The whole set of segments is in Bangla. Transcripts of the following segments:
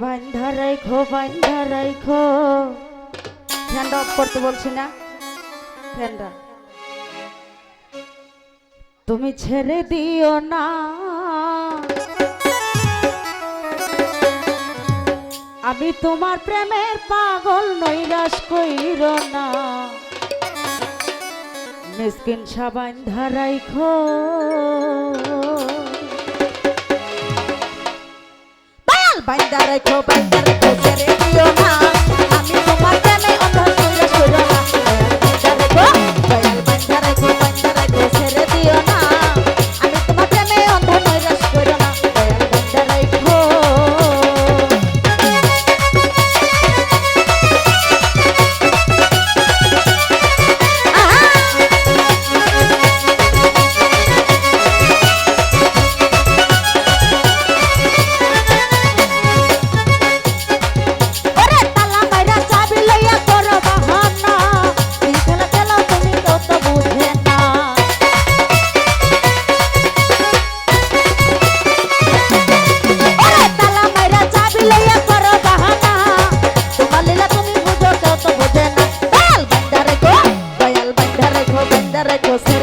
বান্ধা রাইখো বান্ধা রাইখো। ফ্যানটা অফ করতে বলছি না। ফ্যানটা। তুমি ছেড়ে দিও না। আমি তোমার প্রেমের পাগল, নৈরাশ কইর না। মিসকিন সাবান ধারাই খো বাইন্দা রাখো বাইন্দা রাখো ছেড়ে দিও না আমি তোমার প্রেমে vai.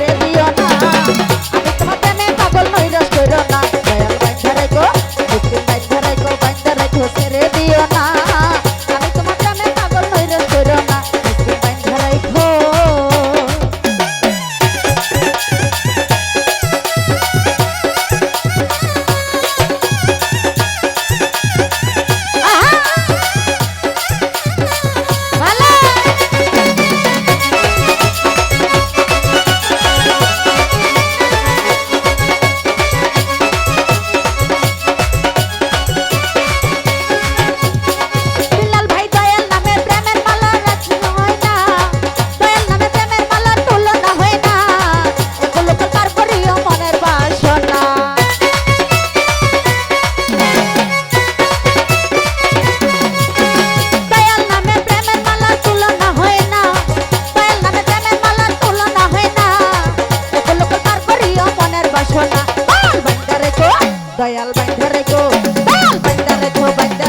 দয়াল বান্ধারে গো। দয়াল বান্ধারে গো বান্ধারে